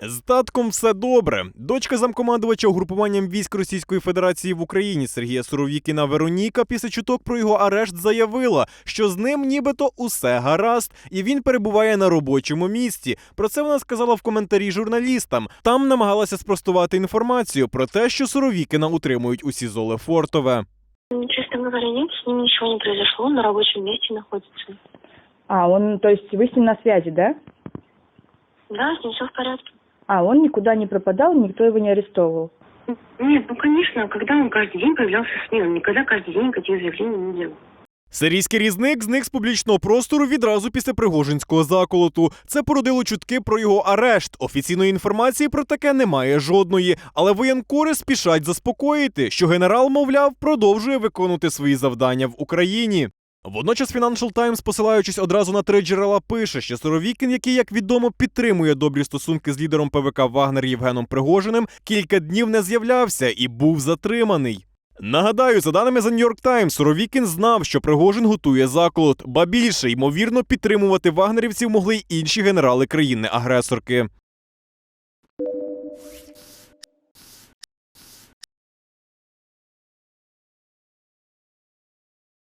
З татком все добре. Дочка замкомандувача угрупуванням військ Російської Федерації в Україні Сергія Суровікіна Вероніка після чуток про його арешт заявила, що з ним нібито усе гаразд, і він перебуває на робочому місці. Про це вона сказала в коментарі журналістам. Там намагалася спростувати інформацію про те, що Суровікіна утримують у СІЗО Лефортове. Честно говоря, нет, с ним ничего не произошло, он на рабочем месте находится. А, он, то есть вы с ним на связи, да? Да, с ним все в порядке. А, он никуда не пропадал, никто его не арестовывал. Нет, ну конечно, когда он каждый день появлялся в СМИ, он никогда каждый день никаких заявлений не делал. Сирійський різник зник з публічного простору відразу після Пригожинського заколоту. Це породило чутки про його арешт. Офіційної інформації про таке немає жодної. Але воєнкори спішать заспокоїти, що генерал, мовляв, продовжує виконувати свої завдання в Україні. Водночас Financial Times, посилаючись одразу на три джерела, пише, що Суровікін, який, як відомо, підтримує добрі стосунки з лідером ПВК Вагнер Євгеном Пригожиним, кілька днів не з'являвся і був затриманий. Нагадаю, за даними The New York Times, Суровікін знав, що Пригожин готує заколот, ба більше ймовірно підтримувати вагнерівців могли й інші генерали країни-агресорки.